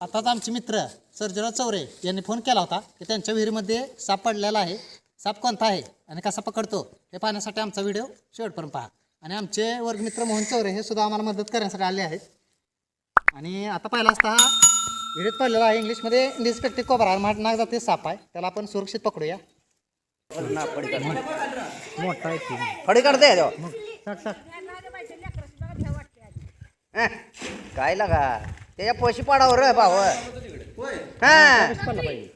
आताच आमचे मित्र सर्जराव चौरे यांनी फोन केला होता की त्यांच्या विहिरीमध्ये साप पडलेला आहे. साप कोणता आहे आणि कसा पकडतो हे पाहण्यासाठी आमचा व्हिडिओ शेवटपर्यंत पहा. आणि आमचे वर्गमित्र मोहन चौरे हे सुद्धा आम्हाला मदत करण्यासाठी आले आहेत. आणि आता पहिला असता हा विहिरीत पडलेला आहे. इंग्लिशमध्ये इंडिस्पेक्टिव कोबरा माठ नाग जाते साप आहे. त्याला आपण सुरक्षित पकडूया. मोठा आहे ती. फडी काढते काय लागा? त्याच्या पोशी पाडावर रे भाऊ हा. पाहिजे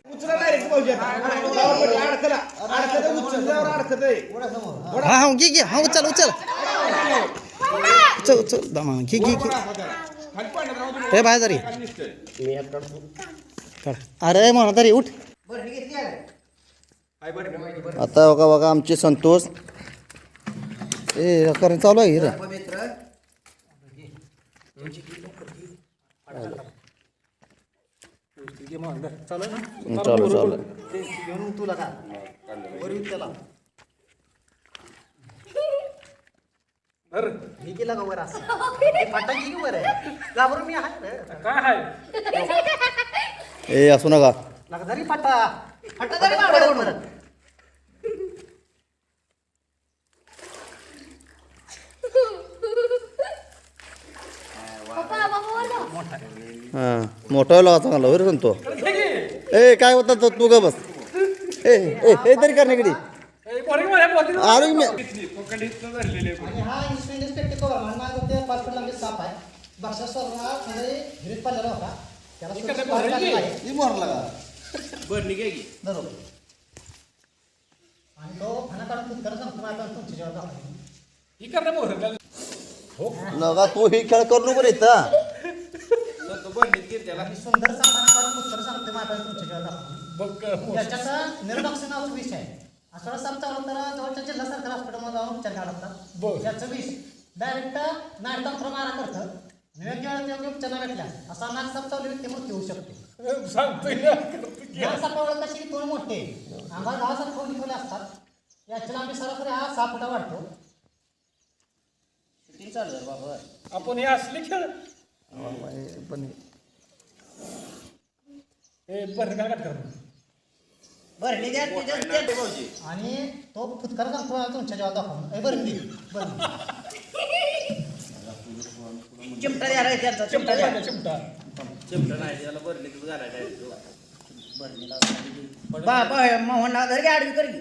हा हा घे घे. हा उचल उचल. उचल उचल. दमा घे घे घे. हे बाहेर जरी काढ. अरे म्हणा तरी उठ. आता बघा बघा आमचे संतोष. ए कारण चालू आहे रे. चालू चालू. घेऊन तुला का त्याला मी केला का वर असं वर आहे घाबरून मी आहे. ए असू नका. लागा जरी फाटा. फाटा जरी हां मोठा लावा चांगला होय रे संतो. ए काय होता तो तू ग बस. ए ए हे तरी कर अरे मी आणि हा इन्स्ट्रुमेंट इन्स्पेक्टर कवर म्हणून माझं ते हा पडलेला होता त्याला ही सुंदर सांगताना काढून कुत्तर सांगते माझा तुमच्या. त्याच्यात निर्डॉक्स नावाचं विष आहे. असं साप चालू तर जवळच्या जिल्हा सरकारी हॉस्पिटलमध्ये जाऊन उपचार घ्यावा लागतात त्याचं विष डायरेक्ट नाडतंत्र मारा करतं आणि योग्य उपचार भेटल्या असा नाक साप चावली व्यक्ती मृत्यू होऊ शकते. नाक सापावर कशी दोन मोठे आम्हाला दहा साप खोली असतात. याच्या लांबी सरासरी हा सहा फुटा वाढतो. आपण हे असले खेळ पण हे बरं काय कर? बरं द्या द्या. आणि तो फुतकार सांगतो तुमच्या जेव्हा दाखवून. ए बरं बरं चिमटा द्या रे त्यांचा चिमटा द्या. चिमटा. बा बा मोहन धर की आडवी कर की.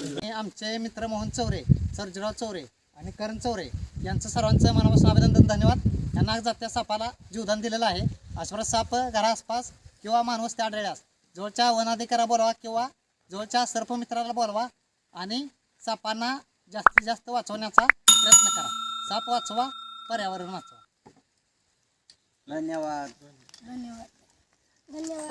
आणि आमचे मित्र मोहन चौरे सर्जराव चौरे आणि करण चौरे यांचं सर्वांचं मनापासून अभिनंदन धन्यवाद. या नागजात्या सापाला जीवदान दिलेलं आहे. अशा साप घराआसपास किंवा माणूस त्या आढळल्यास जवळच्या वनाधिकारा बोलवा किंवा जवळच्या सर्पमित्राला बोलवा आणि सापांना जास्तीत जास्त वाचवण्याचा प्रयत्न करा. साप वाचवा पर्यावरण वाचवा. धन्यवाद. धन्यवाद. धन्यवाद.